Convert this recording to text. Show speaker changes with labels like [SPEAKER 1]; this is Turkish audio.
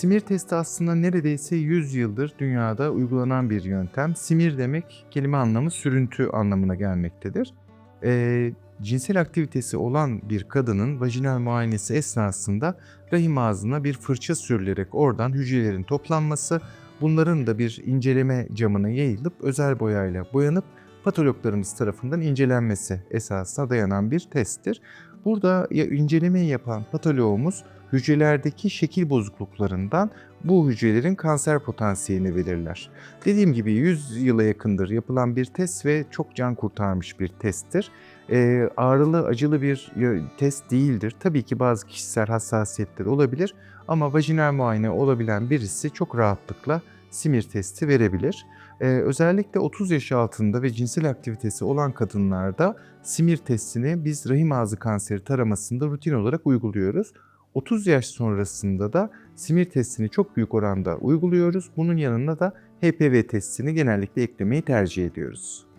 [SPEAKER 1] Simir testi aslında neredeyse 100 yıldır dünyada uygulanan bir yöntem. Simir demek kelime anlamı sürüntü anlamına gelmektedir. Ee, cinsel aktivitesi olan bir kadının vajinal muayenesi esnasında rahim ağzına bir fırça sürülerek oradan hücrelerin toplanması, bunların da bir inceleme camına yayılıp özel boyayla boyanıp patologlarımız tarafından incelenmesi esasına dayanan bir testtir. Burada incelemeyi yapan patoloğumuz hücrelerdeki şekil bozukluklarından bu hücrelerin kanser potansiyelini belirler. Dediğim gibi 100 yıla yakındır yapılan bir test ve çok can kurtarmış bir testtir. Ee, ağrılı, acılı bir e, test değildir. Tabii ki bazı kişisel hassasiyetler olabilir ama vajinal muayene olabilen birisi çok rahatlıkla simir testi verebilir. Ee, özellikle 30 yaş altında ve cinsel aktivitesi olan kadınlarda simir testini biz rahim ağzı kanseri taramasında rutin olarak uyguluyoruz. 30 yaş sonrasında da simir testini çok büyük oranda uyguluyoruz. Bunun yanına da HPV testini genellikle eklemeyi tercih ediyoruz.